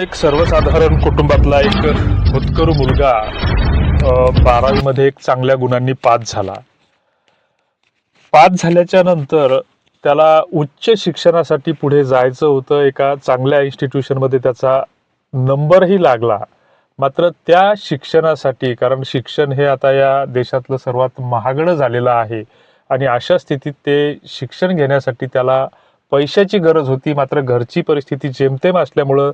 एक सर्वसाधारण कुटुंबातला एक होतकरू मुलगा बारावीमध्ये एक चांगल्या गुणांनी पास झाला. पास झाल्याच्यानंतर त्याला उच्च शिक्षणासाठी पुढे जायचं होतं. एका चांगल्या इन्स्टिट्यूशनमध्ये त्याचा नंबरही लागला. मात्र त्या शिक्षणासाठी कारण शिक्षण हे आता या देशातलं सर्वात महागडं झालेलं आहे आणि अशा स्थितीत ते शिक्षण घेण्यासाठी त्याला पैशाची गरज होती. मात्र घरची परिस्थिती जेमतेम असल्यामुळं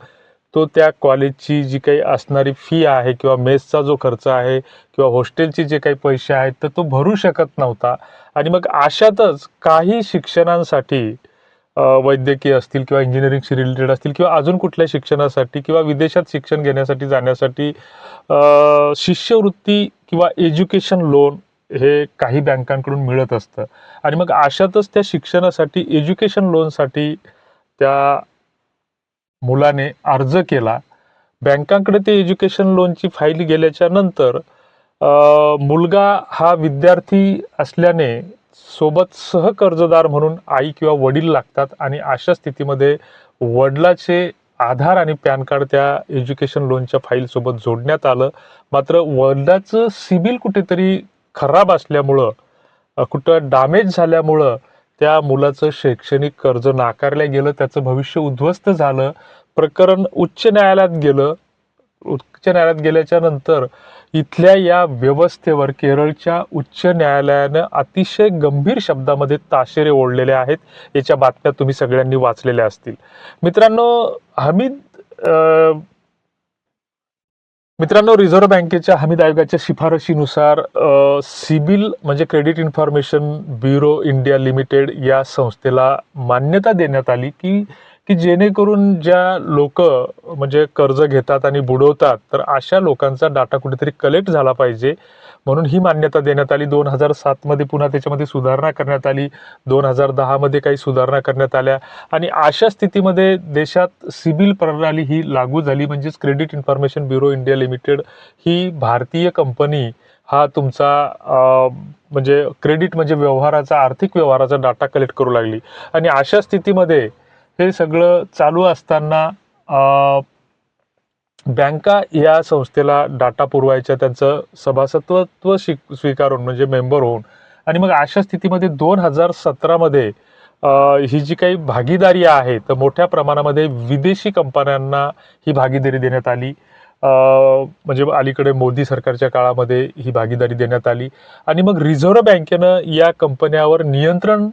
तो त्या कॉलेजची जी काही असणारी फी आहे किंवा मेसचा जो खर्च आहे किंवा हॉस्टेलचे जे काही पैसे आहेत तर तो भरू शकत नव्हता. आणि मग अशातच काही शिक्षणांसाठी वैद्यकीय असतील किंवा इंजिनिअरिंगशी रिलेटेड असतील किंवा अजून कुठल्या शिक्षणासाठी किंवा विदेशात शिक्षण घेण्यासाठी जाण्यासाठी शिष्यवृत्ती किंवा एज्युकेशन लोन हे काही बँकांकडून मिळत असतं. आणि मग अशातच त्या शिक्षणासाठी एज्युकेशन लोनसाठी त्या मुलाने अर्ज केला. बँकांकडे ते एज्युकेशन लोनची फाईल गेल्याच्यानंतर मुलगा हा विद्यार्थी असल्याने सोबत सहकर्जदार म्हणून आई किंवा वडील लागतात आणि अशा स्थितीमध्ये वडिलाचे आधार आणि पॅन कार्ड त्या एज्युकेशन लोनच्या फाईलसोबत जोडण्यात आलं. मात्र वडिलाचं सिबिल कुठेतरी खराब असल्यामुळं कुठं डॅमेज झाल्यामुळं त्या मुलाचं शैक्षणिक कर्ज नाकारलं गेलं त्याचं भविष्य उद्ध्वस्त झालं प्रकरण उच्च न्यायालयात गेलं उच्च न्यायालयात गेल्याच्यानंतर इथल्या या व्यवस्थेवर केरळच्या उच्च न्यायालयानं अतिशय गंभीर शब्दामध्ये ताशेरे ओढलेले आहेत. याच्या बातम्या तुम्ही सगळ्यांनी वाचलेल्या असतील. मित्रांनो हमीद मित्रांनो रिझर्व्ह बँकेच्या हमीद आयोगाच्या शिफारशीनुसार सिबिल म्हणजे credit information bureau India limited या संस्थेला मान्यता देण्यात आली की की जेणेकरून ज्या लोक म्हणजे कर्ज घेतात आणि बुडवतात तर अशा लोकांचा डाटा कुठेतरी कलेक्ट झाला पाहिजे. म्हणून ही मान्यता देण्यात आली. दोन हजार सातमध्ये पुन्हा त्याच्यामध्ये सुधारणा करण्यात आली. दोन हजार दहामध्ये काही सुधारणा करण्यात आल्या. आणि अशा स्थितीमध्ये देशात सिबिल प्रणाली ही लागू झाली. म्हणजेच credit information bureau India limited ही भारतीय कंपनी हा तुमचा म्हणजे क्रेडिट म्हणजे व्यवहाराचा आर्थिक व्यवहाराचा डाटा कलेक्ट करू लागली. आणि अशा स्थितीमध्ये हे सगळं चालू असताना बँका या संस्थेला डाटा पुरवायच्या त्यांचं सभासत्वत्व स्वी स्वीकारून म्हणजे मेंबर होऊन. आणि मग अशा स्थितीमध्ये दोन हजार सतरामध्ये ही जी काही भागीदारी आहे तर मोठ्या प्रमाणामध्ये विदेशी कंपन्यांना ही भागीदारी देण्यात आली. म्हणजे अलीकडे मोदी सरकारच्या काळामध्ये ही भागीदारी देण्यात आली. आणि मग रिझर्व्ह बँकेनं या कंपन्यावर नियंत्रण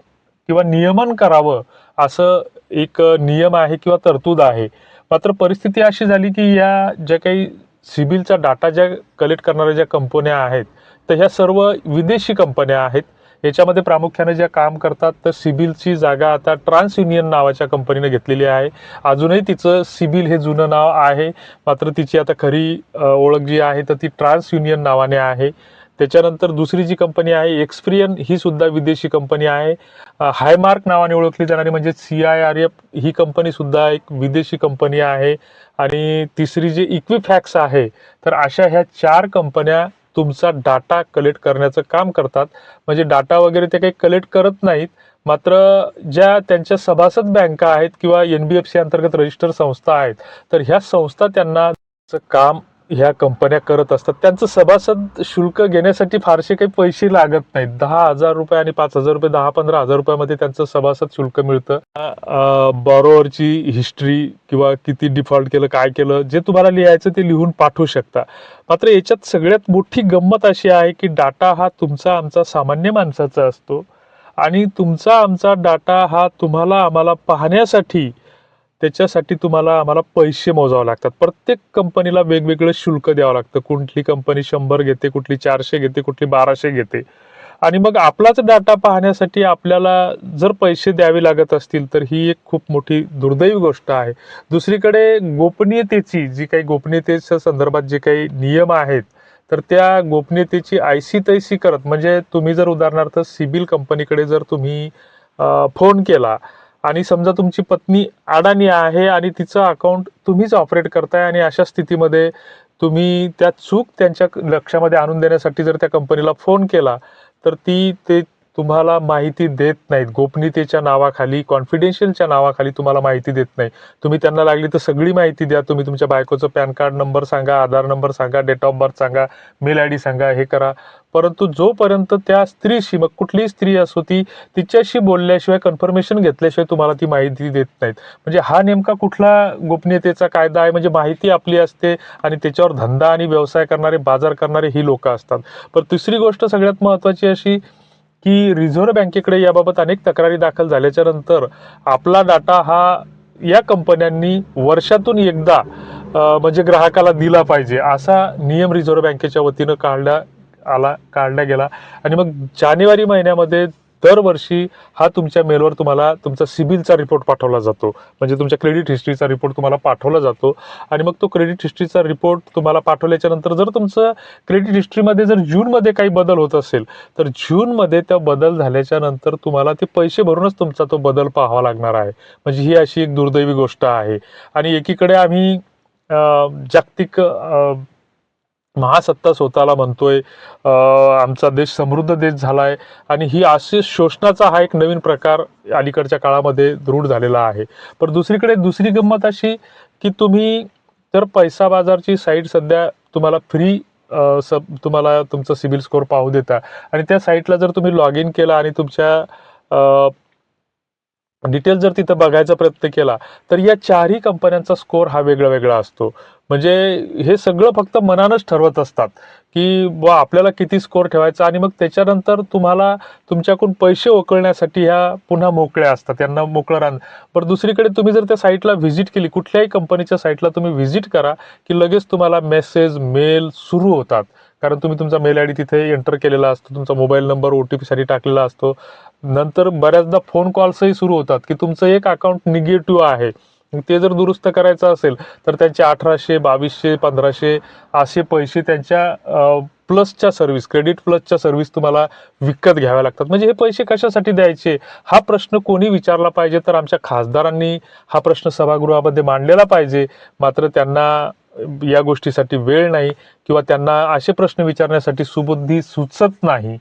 किंवा नियमन करावं असं एक नियम आहे किंवा तरतूद आहे. मात्र परिस्थिती अशी झाली की या ज्या काही सिबिलचा डाटा ज्या कलेक्ट करणाऱ्या ज्या कंपन्या आहेत तर ह्या सर्व विदेशी कंपन्या आहेत. याच्यामध्ये प्रामुख्याने ज्या काम करतात तर सिबिलची जागा आता ट्रान्स युनियन नावाच्या कंपनीने घेतलेली आहे. अजूनही तिचं सिबिल हे जुनं नाव आहे. मात्र तिची आता खरी ओळख जी आहे तर ती ट्रान्स युनियन नावाने आहे. त्याच्यानंतर दुसरी जी कंपनी आहे एक्सप्रियन ही सुद्धा विदेशी कंपनी आहे. हायमार्क नावाने ओळखली जाणारी म्हणजे सी आय आर एफ ही कंपनी सुद्धा एक विदेशी कंपनी आहे. आणि तिसरी जी इक्विफॅक्स आहे तर अशा ह्या चार कंपन्या तुमचा डाटा कलेक्ट करण्याचं काम करतात. म्हणजे डाटा वगैरे ते काही कलेक्ट करत नाहीत मात्र ज्या त्यांच्या सभासद बँका आहेत किंवा एन बी एफ सी अंतर्गत रजिस्टर संस्था आहेत तर ह्या संस्था त्यांना काम ह्या कंपन्या करत असतात त्यांचं सभासद शुल्क घेण्यासाठी फारसे काही पैसे लागत नाहीत. दहा हजार रुपये आणि पाच हजार रुपये दहा पंधरा हजार रुपयामध्ये त्यांचं सभासद शुल्क मिळतं. बॉरोवरची हिस्ट्री किंवा किती डिफॉल्ट केलं काय केलं जे तुम्हाला लिहायचं ते लिहून पाठवू शकता. मात्र याच्यात सगळ्यात मोठी गंमत अशी आहे की डाटा हा तुमचा आमचा सामान्य माणसाचा असतो. आणि तुमचा आमचा डाटा हा तुम्हाला आम्हाला पाहण्यासाठी त्याच्यासाठी तुम्हाला आम्हाला पैसे मोजावे लागतात. प्रत्येक कंपनीला वेगवेगळं शुल्क द्यावं लागतं. कुठली कंपनी शंभर घेते कुठली चारशे घेते कुठली बाराशे घेते. आणि मग आपलाच डाटा पाहण्यासाठी आपल्याला जर पैसे द्यावे लागत असतील तर ही एक खूप मोठी दुर्दैवी गोष्ट आहे. दुसरीकडे गोपनीयतेची जी काही गोपनीयतेच्या संदर्भात जे काही नियम आहेत तर त्या गोपनीयतेची आयसी तैसी करत म्हणजे तुम्ही जर उदाहरणार्थ सिबिल कंपनीकडे जर तुम्ही फोन केला आणि समजा तुमची पत्नी अडाणी आहे आणि तिचं अकाउंट तुम्हीच ऑपरेट करताय आणि अशा स्थितीमध्ये तुम्ही त्या चूक त्यांच्या लक्षामध्ये आणून देण्यासाठी जर त्या कंपनीला फोन केला तर ती ते तुम्हाला माहिती देत नाहीत. गोपनीयतेच्या नावाखाली कॉन्फिडेन्शियलच्या नावाखाली तुम्हाला माहिती देत नाही. तुम्ही त्यांना लागली तर सगळी माहिती द्या. तुम्ही तुमच्या बायकोचं पॅन कार्ड नंबर सांगा आधार नंबर सांगा डेट ऑफ बर्थ सांगा मेल आय डी सांगा हे करा. परंतु जोपर्यंत त्या स्त्रीशी मग कुठलीही स्त्री असो ती तिच्याशी बोलल्याशिवाय कन्फर्मेशन घेतल्याशिवाय तुम्हाला ती माहिती देत नाहीत. म्हणजे हा नेमका कुठला गोपनीयतेचा कायदा आहे? म्हणजे माहिती आपली असते आणि त्याच्यावर धंदा आणि व्यवसाय करणारे बाजार करणारे ही लोक असतात. पण तिसरी गोष्ट सगळ्यात महत्त्वाची अशी की रिझर्व्ह बँकेकडे याबाबत अनेक तक्रारी दाखल झाल्याच्यानंतर आपला डाटा हा या कंपन्यांनी वर्षातून एकदा म्हणजे ग्राहकाला दिला पाहिजे असा नियम रिझर्व्ह बँकेच्या वतीनं काढला आला काढला गेला. आणि मग जानेवारी महिन्यामध्ये दरवर्षी हा तुमच्या मेलवर तुम्हाला तुमचा सिबिलचा रिपोर्ट पाठवला जातो. म्हणजे तुमच्या क्रेडिट हिस्ट्रीचा रिपोर्ट तुम्हाला पाठवला जातो. आणि मग तो क्रेडिट हिस्ट्रीचा रिपोर्ट तुम्हाला पाठवल्याच्या नंतर जर तुमचं क्रेडिट हिस्ट्रीमध्ये जर जूनमध्ये काही बदल होत असेल तर जूनमध्ये त्या बदल झाल्याच्यानंतर तुम्हाला ते पैसे भरूनच तुमचा तो बदल पाहावा लागणार आहे. म्हणजे ही अशी एक दुर्दैवी गोष्ट आहे. आणि एकीकडे आम्ही जागतिक महासत्ता स्वतःला म्हणतोय आमचा देश समृद्ध देश झाला आहे आणि ही असे शोषणाचा हा एक नवीन प्रकार अलीकडच्या काळामध्ये दृढ झालेला आहे. पण दुसरीकडे दुसरी गंमत अशी की तुम्ही तर पैसा बाजारची साईट सध्या तुम्हाला फ्री सब तुम्हाला तुमचं सिबिल स्कोअर पाहू देता आणि त्या साईटला जर तुम्ही लॉग इन केला आणि तुमच्या डिटेल जर तिथं बघायचा प्रयत्न केला तर या चारही कंपन्यांचा स्कोअर हा वेगळा वेगळा असतो. म्हणजे हे सगळं फक्त मनानच ठरवत असतात की बुवा आपल्याला किती स्कोअर ठेवायचा आणि मग त्याच्यानंतर तुम्हाला तुमच्याकडून पैसे उकळण्यासाठी ह्या पुन्हा मोकळ्या असतात त्यांना मोकळं रान पण दुसरीकडे तुम्ही जर त्या साईटला व्हिजिट केली कुठल्याही कंपनीच्या साईटला तुम्ही व्हिजिट करा की लगेच तुम्हाला मेसेज मेल सुरू होतात. कारण तुम्ही तुमचा मेल आय डी तिथे एंटर केलेला असतो तुमचा मोबाईल नंबर ओ टी पीसाठी टाकलेला असतो. नंतर बऱ्याचदा फोन कॉल्सही सुरू होतात की तुमचं एक अकाउंट निगेटिव्ह आहे. ते जर दुरुस्त करायचं असेल तर त्यांचे अठराशे बावीसशे पंधराशे असे पैसे त्यांच्या प्लसच्या सर्व्हिस क्रेडिट प्लसच्या सर्व्हिस तुम्हाला विकत घ्याव्या लागतात. म्हणजे हे पैसे कशासाठी द्यायचे? हा प्रश्न कोणी विचारला पाहिजे? तर आमच्या खासदारांनी हा प्रश्न सभागृहामध्ये मांडलेला पाहिजे. मात्र त्यांना या गोष्टीसाठी वेळ नाही किंवा त्यांना असे प्रश्न विचारण्यासाठी सुबुद्धी सुचत नाही.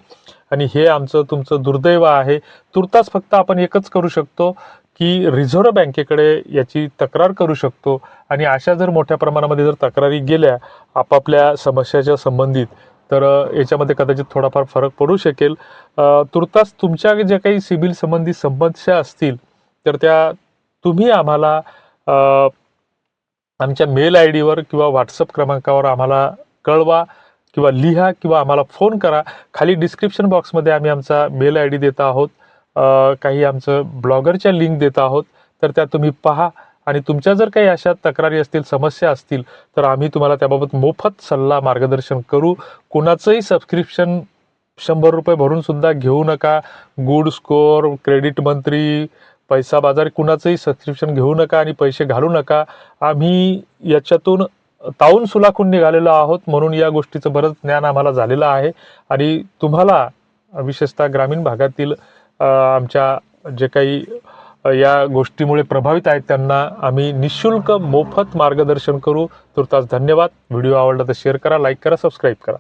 आणि हे आमचं तुमचं दुर्दैव आहे. तुर्तास फक्त आपण एकच करू शकतो की रिझर्व्ह बँकेकडे याची तक्रार करू शकतो. आणि अशा जर मोठ्या प्रमाणामध्ये जर तक्रारी गेल्या आपापल्या समस्याच्या संबंधित तर याच्यामध्ये कदाचित थोडाफार फरक पडू शकेल. तुर्तास तुमच्या ज्या काही सिबिल संबंधी समस्या असतील तर त्या तुम्ही आम्हाला आमच्या मेल आय डीवर किंवा व्हॉट्सअप क्रमांकावर आम्हाला कळवा किंवा लिहा किंवा आम्हाला फोन करा. खाली डिस्क्रिप्शन बॉक्समध्ये आम्ही आमचा मेल आय डी देत आहोत. काही आमचं ब्लॉगरच्या लिंक देत आहोत. तर त्या तुम्ही पहा आणि तुमच्या जर काही अशा तक्रारी असतील समस्या असतील तर आम्ही तुम्हाला त्याबाबत मोफत सल्ला मार्गदर्शन करू. कोणाचंही सबस्क्रिप्शन शंभर रुपये भरून सुद्धा घेऊ नका. गुड स्कोअर क्रेडिट मंत्री पैसा बाजार कुणाचंही सबस्क्रिप्शन घेऊ नका आणि पैसे घालू नका. आम्ही याच्यातून ताऊन सुलाखून निघालेलो आहोत म्हणून या गोष्टीचं बरंच ज्ञान आम्हाला झालेलं आहे. आणि तुम्हाला विशेषतः ग्रामीण भागातील आमच्या जे काही या गोष्टीमुळे प्रभावित आहेत त्यांना आम्ही निशुल्क मोफत मार्गदर्शन करू. तुर्तास धन्यवाद. व्हिडिओ आवडला तर शेअर करा लाईक करा सबस्क्राईब करा.